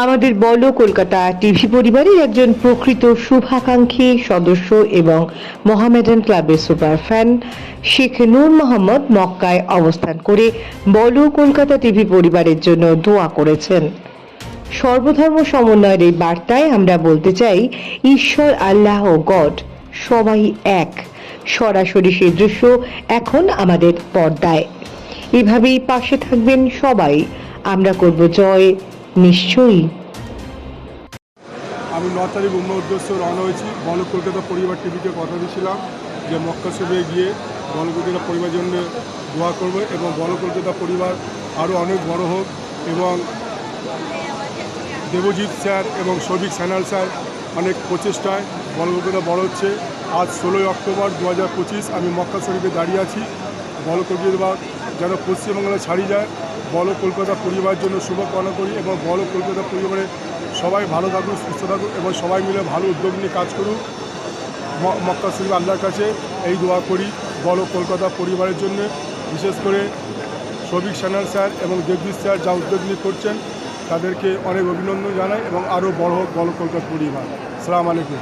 আমাদের বলো কলকাতা টিভি পরিবারের একজন প্রকৃত শুভাকাঙ্ক্ষী সদস্য এবং মোহামেডান ক্লাবের সুপার ফ্যান, শেখ নূর মোহাম্মদ মক্কায় অবস্থান করে বলো কলকাতা টিভি পরিবারের জন্য দোয়া করেছেন। সর্বধর্ম সমন্বয়ের এই বার্তায় আমরা বলতে চাই, ঈশ্বর, আল্লাহ গড সবাই এক। সরাসরি সেই দৃশ্য এখন আমাদের পর্দায়। এভাবেই পাশে থাকবেন সবাই। আমরা করব জয় নিশ্চয়ই। আমি ন তারিখ অন্য উদ্দেশ্যে রওনা হয়েছি। বল কলকাতা পরিবার টিভিকে কথা দিয়েছিলাম যে মক্কা শরীফে গিয়ে বল কলকাতা পরিবারের জন্য দোয়া করব এবং বল কলকাতা পরিবার আরও অনেক বড় হোক এবং দেবজিৎ স্যার এবং সৌভিক স্যানাল স্যার অনেক প্রচেষ্টায় বল কলকাতা বড় হচ্ছে। আজ ষোলোই অক্টোবর দু হাজার পঁচিশ আমি মক্কা শরীফে দাঁড়িয়ে আছি। বল কলকাতা যেন পশ্চিমবাংলা ছাড়িয়ে যায়। বল কলকাতা পরিবারের জন্য শুভকামনা করি এবং বল কলকাতা পরিবারে সবাই ভালো থাকুক সুস্থ থাকুক এবং সবাই মিলে ভালো উদ্যোগ নিয়ে কাজ করুক মক্কা শরীফ আল্লাহর কাছে এই দোয়া করি বড় কলকাতা পরিবারের জন্য। বিশেষ করে সবিক সানাল স্যার এবং জগদীশ স্যার যা উদ্যোগ নিয়ে করছেন, তাদেরকে অনেক অভিনন্দন জানাই এবং আরও বড় হোক বড় কলকাতা পরিবার। সালাম আলাইকুম।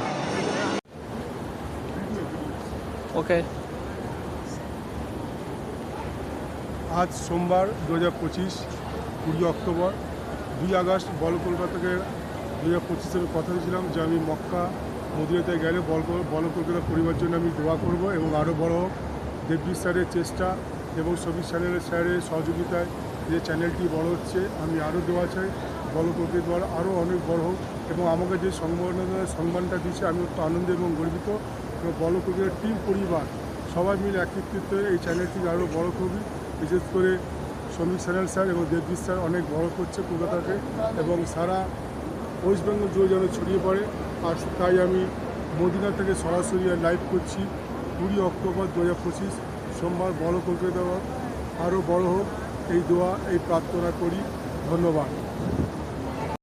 ওকে আজ সোমবার দু হাজার পঁচিশ, কুড়ি অক্টোবর, দুই আগস্ট বল কলকাতাকে দু হাজার পঁচিশের কথা দিয়েছিলাম যে আমি মক্কা মদিনাতে গেলে বল বল কলকাতা পরিবার জন্য আমি দোয়া করব এবং আরও বড় হোক। দেবজিৎ স্যারের চেষ্টা এবং সবিক স্যারের স্যারের সহযোগিতায় যে চ্যানেলটি বড় হচ্ছে, আমি আরও দেওয়া চাই বল কলকাতা দোয়ার আরও অনেক বড় হোক এবং আমাকে যে সম্মাননা সম্মানটা দিচ্ছে আমি অত্যন্ত আনন্দ এবং গর্বিত। এবং বল কলকাতার টিম, পরিবার সবাই মিলে একত্রিত হয়ে এই চ্যানেলটিকে আরও বড় করবি। বিশেষ করে শ্রমিক স্যারেল স্যার এবং দেবজিৎ স্যার অনেক বড় করছে কলকাতাকে এবং সারা ওয়েস্ট বেঙ্গল জুড়ে যেন ছড়িয়ে পড়ে। আর তাই আমি মদিনা থেকে সরাসরি লাইভ করছি কুড়ি অক্টোবর দু হাজার পঁচিশ, সোমবার বড় কলকাতা আরও বড় হোক, এই দোয়া, এই প্রার্থনা করি। ধন্যবাদ।